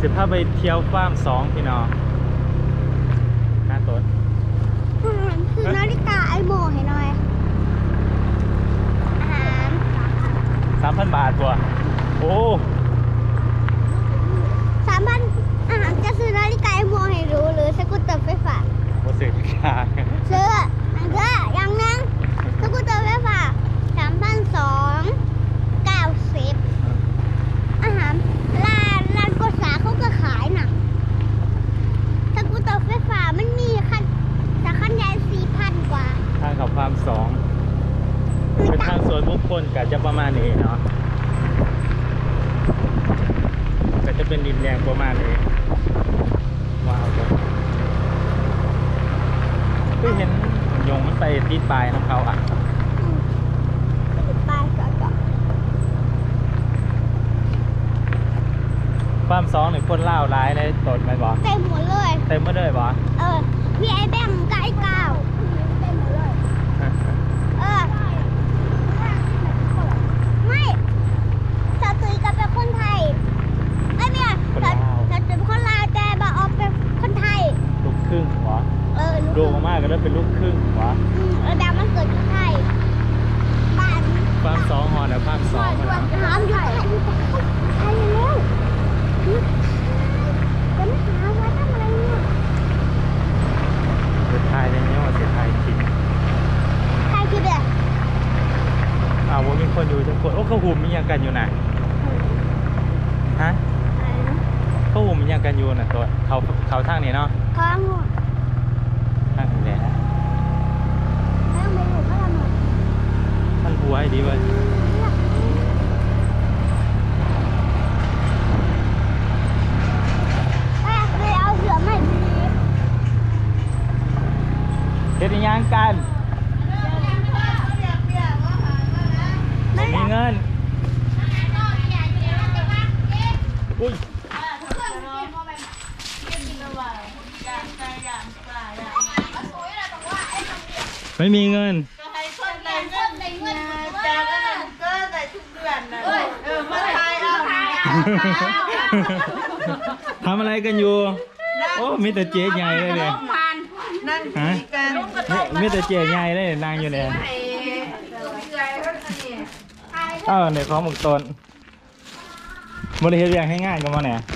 สิพาไปเที่ยวฟาร์มสองพี่น้องหน้าต้นคือนาฬิกาไอโมให้หน่อยอาหารสามพันบาทตัวโอ้ สามพันอาหารจะซื้อนาฬิกาไอโมให้รู้หรือสกูตเตอร์ไฟฟ้า โหสึกยาก ซื้ออันก็อย่างหนึงสกูตเตอร์ไฟฟ้าสามพันสองเก้าสิบอาหารร้านร้านกษาเขาก็ขายน่ะสกูตเตอร์ไฟฟ้ามันมีคันแต่คันใหญ่สี่พันกว่า ทางเขาฟาร์มสองเป็นทางสวนบุคคลก็จะประมาณนี้เนาะก็จะเป็นดินแดงประมาณนี้ว้าวเลยคือเห็นยงมันไปตีปลายของเขาอะอืมไปก่อนก่อนฟาร์มสองนี่คนเล่าวร้ายเลยตดไหมนบอเต็มหมดเลย เต็มมาเลยบอเออมีไอ้แบงค์กับไอ้กาวเต็มหมดเลยเออไม่สาวตุยก็เป็นคนไทยไอ้ ยไม่ใช่สาวสาวตุยเป็นคนลาวแต่บาออกเป็นคนไทย ลูกครึ่งวะเออดูมากๆก็ได้เป็นลูกครึ่งวะอืมแล้วดามันเกิดที่ไทยบ้านฟาร์มสองหอนะฟาร์มสองอะนะถามอยู่ไทยอยู่ไทยไทยแล้วจะไม่หาว่าทำอะไรเนี่ย เสียไทยเลยเนี่ยว่าเสียไทยจริง ไทยคือเด็ก อ้าวว่ามีคนอยู่จังคนโอ้เขาหุ่มมีหยังกันอยู่ไหนะฮะเขาหุ่มมีหยังกัน อยู่น่ะตัวเขาเขาทางนี้เนาะข้างหัวทางนี้แหละข้างไม่รู้เขาทำอะไรท่านหัวไอ้ดีเว้ยแม่ไปเอาเสือมาให้ดีเฮ็ดอิหยังกัน ไม่ มีเงินอุ้ย ไม่มีเงิน ทำอะไรกันอยู่ โอ้มีแต่เจ๊ใหญ่เลยเนี่ยนั่งฮะกันมีมีแต่เจ๊ใหญ่เลยนางอยู่เนี่ยไอ้เกลือรถนี่อ้าวเนี่ยของหมึกตนบริเฮ็ดอย่างให้ง่ายกันมาเนี่ยว่าไง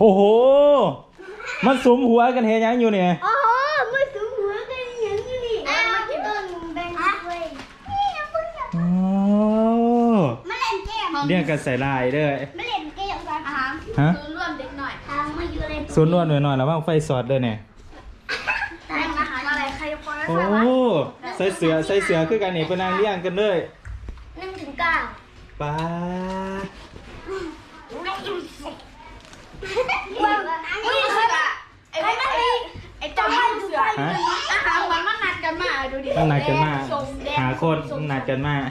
โอ้โห มันสุมหัวกันเฮยังอยู่เนี่ยโอ้โหมือสูงหัวกันอย่างนี้นี่อะมากินต้นแบงค์เว้ยนี่นะคุณอย่าโอ้มาเล่นเกมเรียกกันใส่ลายเด้อมาเล่นเกมกันอะฮะร่วมเด็กหน่อยทางมาอยู่เลยศูนย์นวดหน่อยหน่อยแล้วว่างไฟสอดเด้อเนี่ยทางมาหาอะไรใครจะพอแล้วโอ้ใส่เสือใส่เสือคือกันนี่เป็นนางเลี้ยงกันเลยหนึ่งถึงเก้าป้าด ไม่อิ่มสิอันนี้คือไอ้ไม่ได้ไอ้เจ้าว่าเสือ ฮะ อาหารมันมันนัดกัน มาดูดิมันนัดกันมาก หาคนมันนัดกันมาก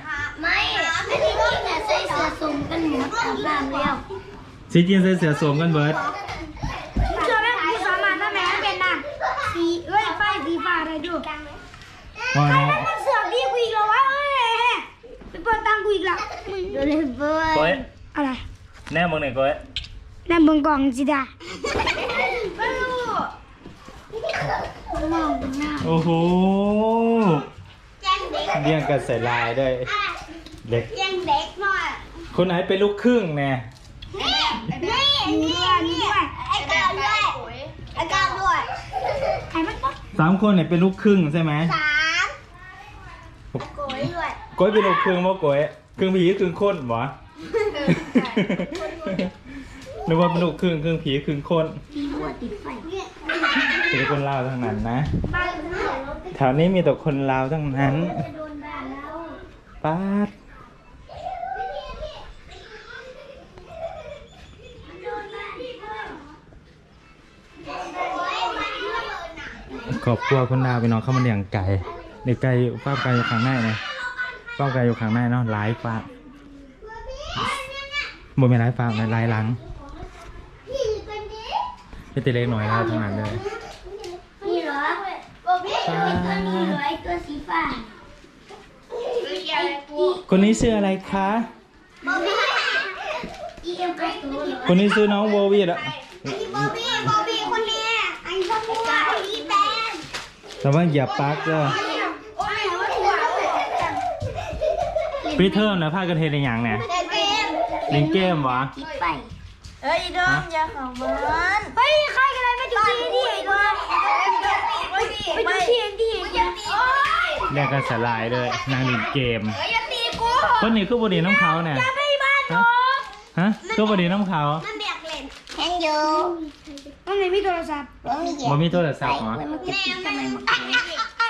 ไม่อันนี้ก็เนี่ใส่เสื้อสูงกันหมดอาบน้ำแล้วสิจีนใส่เสือสวมกันเบิร์ดเชื่อไหมกูสามารถทำแม่เป็นน่ะสีเอ้ยไฟสีฟ้าอะไรดูใครนะมันเสือดีกูอีกแล้ววะเอ้ยไปเปิดตังกูอีกแล้วเดี๋ยวเลยเบิร์ก้อะไรแน่มึงไหนก้อยนั่นเบิ่งกล่องสิดาโอ้โห เด็กเลี้ยงกันใส่ลายด้วย เด็กแจ้งเด็กหน่อยคนไหนเป็นลูกครึ่งแน่นี่นี่นี่นี่ด้วยไอ้กาวด้วยไอ้กาวด้วยไอ้มันก็สามคนเนี่ยเป็นลูกครึ่งใช่ไหมสามไอ้โกยด้วยก้อยเป็นลูกครึ่งว่าก้อยครึ่งผีครึ่งคนวะนึกว่าเป็นลูกครึ่งครึ่งผีครึ่งคนมีหัวติดไฟเนี่ยเป็นคนลาวทั้งนั้นนะบ้านเราแถวนี้มีแต่คนลาวทั้งนั้น ป๊าดขอบครัวคนดาวไปนอนเข้ามาเลี้ยงไก่เด็กไก่ป้าไก่อยู่ข้างในนะป้าไก่อยู่ข้างในเนาะหลายฟาร์มบ่มีลายฟาร์ลายหลังพี่ตีเล็กหน่อยนะทางนั้นเลยนี่เหรอบอกพี่ตัวนี้เหรอไอตัวสีฟ้า คนนี้ชื่ออะไรคะบอบบี้อีเอ็มไอตัวเหรอคนนี้ชื่อน้องโบวี่ละไอ้บอบบี้บอบบี้คนเนี้ยไอ้ชมพูไอ้อีแตนแต่ว่าเหยียบปลั๊กเด้อโอ้ยว่าหัวปีเทอมแล้วพากันเทในอย่างเนี่ยแต่เกมเล่นเกมวะคิดไปเอ้ยดอมอย่าเข้าบ้านเฮ้ยใครกันเลยไปจุดทีดิมาไปจุดทีดิโอ้ยเรียกกันสลายเลยนางเล่นเกมอย่าตีกู คนนี้คือบดีน้ำเขาเนี่ยอย่าไปบ้านหนูฮะคือบดีน้ำเขามันเบียกเล่นแข่งอยู่มันไม่มีโทรศัพท์มันมีบ่มีโทรศัพท์เหรอแม่ทำไมมั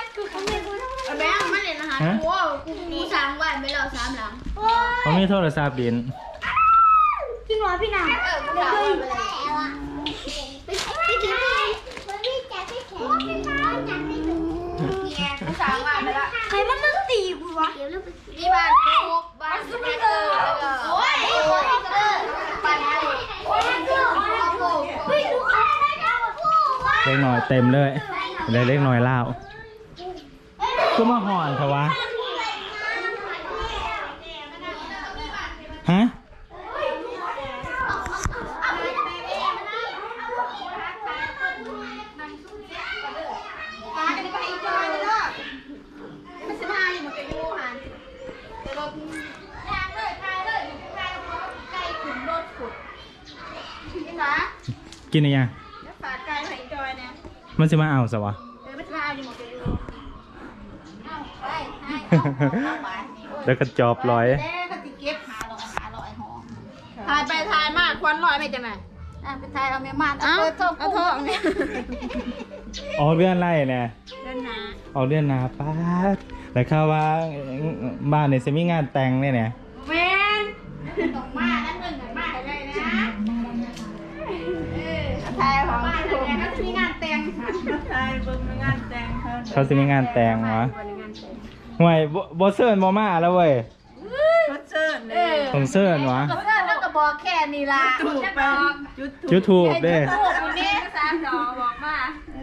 นคือเขาไม่รู้แม่มาเล่นอาหารฮะโอ้กูกูสามวันไปแล้วสามหลังโอ้ยบ่มีโทรศัพท์ดินพี่หนอพี่หนาวเออกูสามวันไปแล้วไปไปถึงมันไม่จับไม่แข็งไม่มาจับไม่ถึงกูสามวันไปแล้วใครมันต้องตีกูวะเดี๋ยวลูกนี่บ้านลูกบ้าน สเปกเกอร์แล้วก็โอ้ยโอ้ยเออบ้านลูกโอ้ยเออเฮ้ยดูใครได้แล้วกูวะเล็กหน่อยเต็มเลยเลยเล็กหน่อยเล่าก็มาห่อนเถอะวะ ฮะ ตาจะไปอีกจอยเลยเนาะมันสิบห้าอยู่หมดเป็นยูหันเดี๋ยวเราทางเลยทางเลยทางไก่ขุนรถขุดนี่นะ กินอะไรยังแล้วฝากไก่ไปอีกจอยเนี่ยมันจะมาเอาสวะเดี๋ยวมันสิบห้าอยู่หมดเป็นยูเอาไปให้เอาไปแล้วก็จอบร้อยเด้ก็ติเก็บหาลอยหาลอยหอมถ่ายไปถ่ายมาควันลอยไม่จังไหนอะไปถ่ายเอาเมียมาเอาเปิดโทรเอาโทรเนี่ยอ๋อเลื่อนไล่เนี่ยเดินหนาเอาเลื่อนนาป้าดแต่ข้าวว่าบ้านเนี่ยจะมีงานแต่งเนี่ยเนี่ย เขาเขาสิมีงานแต่งเหรอห่วยบอบ่เซิร์นบ่มาแล้วเว้ยบอาเซิร์นยสงเซิร์นวะก็เซิร์นแล้วก็บอแค่นี้ล่ะถูกไปจุดจุดถูกเด้ ถูกอยู่นี่สดอ